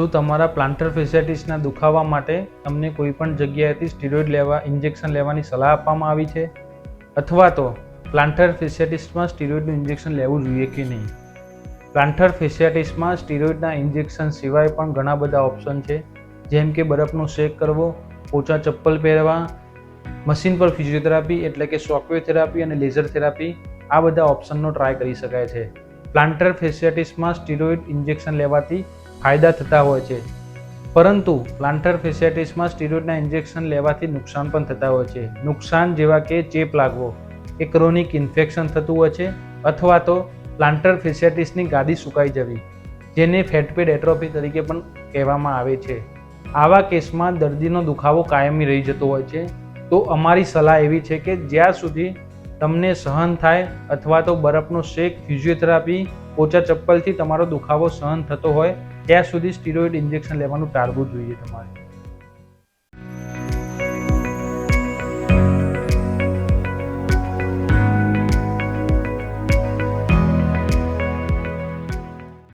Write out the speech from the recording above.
શું તમારા પ્લાન્ટર ફેસિયાટિસના દુખાવા માટે તમને કોઈ પણ જગ્યાએથી સ્ટીરોઇડ લેવા ઇન્જેક્શન લેવાની સલાહ આપવામાં આવી છે? અથવા તો પ્લાન્ટર ફેસિયાટિસમાં સ્ટીરોઇડનું ઇન્જેક્શન લેવું જોઈએ કે નહીં? પ્લાન્ટર ફેસિયાટિસમાં સ્ટીરોઇડના ઇન્જેક્શન સિવાય પણ ઘણા બધા ઓપ્શન છે. જેમ કે બરફનો શેક કરવો, પોચા ચપ્પલ પહેરવા મશીન પર ફિઝિયોથેરાપી એટલે કે શોકવેવ થેરાપી અને લેઝર થેરાપી આ બધા ઓપ્શનનો ટ્રાય કરી શકાય છે. પ્લાન્ટર ફેસિયાટિસમાં સ્ટીરોઇડ ઇન્જેક્શન લેવાથી ફાયદા થતા હોય છે. પરંતુ પ્લાન્ટર ફેસિયાટિસમાં સ્ટીરોઇડના ઇન્જેક્શન લેવાથી નુકસાન પણ થતા હોય છે. નુકસાન જેવા કે ચેપ લાગવો, કે ક્રોનિક ઇન્ફેક્શન થતું હોય છે, અથવા તો પ્લાન્ટર ફેસિયાટિસની ગાદી સુકાઈ જવી, જેને ફેટપેડ એટ્રોફી તરીકે પણ કહેવામાં આવે છે. આવા કેસમાં દર્દીનો દુખાવો કાયમી રહી જતો હોય છે. તો અમારી સલાહ એવી છે કે જ્યાં સુધી તમને સહન થાય અથવા તો બરફનો શેક ફિઝિયોથેરાપી ઓછા ચપ્પલથી તમારો દુખાવો સહન થતો હોય ત્યાં સુધી સ્ટીરોઇડ ઇન્જેક્શન લેવાનું ટાળવું જોઈએ તમારે.